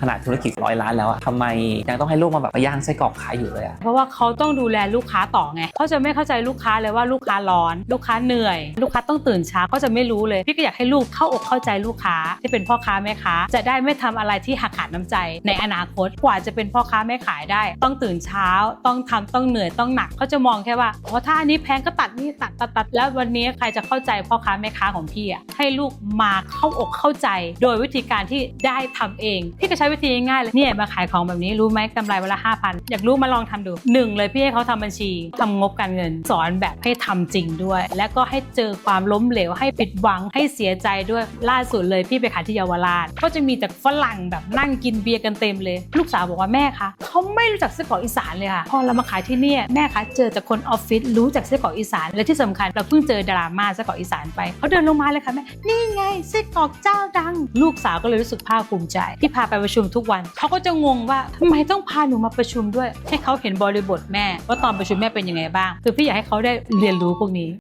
ขนาดธุรกิจร้อยล้านแล้วอะทำไมยังต้องให้ลูกมาแบบมาย่างไส้กรอกขายอยู่เลยอะเพราะว่าเขาต้องดูแลลูกค้าต่อไงเขาจะไม่เข้าใจลูกค้าเลยว่าลูกค้าร้อน ลูกค้าเหนื่อย ลูกค้าต้องตื่นเช้าเขาจะไม่รู้เลยพี่ก็อยากให้ลูกเข้าอกเข้าใจลูกค้าที่เป็นพ่อค้าแม่ค้า จะได้ไม่ทำอะไรที่หักขาดน้ำใจในอนาคตกว่าจะเป็นพ่อค้าแม่ขายได้ ต้องตื่นเช้า ต้องทำต้องเหนื่อยต้องหนักเขาจะมองแค่ว่าอ๋อถ้าอันนี้แพงก็ตัดนี่ตัดตัดตัดแล้ววันนี้ใครจะเข้าใจพ่อค้าแม่ค้าของพี่อะให้ลูกมาเข้าอกเข้าใจ โดยวิธีการที่ได้ทำเองพี่ก็ใช้วิธีง่ายๆเลยเนี่ยมาขายของแบบนี้รู้ไหมกำไรวันละห้าพันอยากรู้มาลองทำดูหนึ่งเลยพี่ให้เขาทำบัญชีทำงบการเงิน สอนแบบให้ทำจริงด้วย และก็ให้เจอความล้มเหลวให้ผิดหวังให้เสียใจด้วยล่าสุดเลยพี่ไปขายที่เยาวราชก็จะมีแต่ฝรั่งแบบนั่งกินเบียร์กันเต็มเลย ลูกสาวบอกว่าแม่คะเขาไม่รู้จักไส้กรอกอีสานเลยค่ะพอเรามาขายที่นี่แม่คะเจอจากคนออฟฟิศรู้จักไส้กรอกอีสาน และที่สำคัญเราเพิ่งเจอดราม่าไส้กรอกอีสานไปเขาเดินลงมาเลยค่ะแม่นี่ไงไส้กรอกเจ้าดัง ลูกสาวก็เลยรู้สึกภาคภูมิใจที่พาไปประชุมทุกวัน เขาก็จะงงว่าทำไมต้องพาหนูมาประชุมด้วย ให้เขาเห็นบริบทแม่ว่าตอนประชุมแม่เป็นยังไงบ้าง คือพี่อยากให้เขาได้เรียนรู้พวกนี้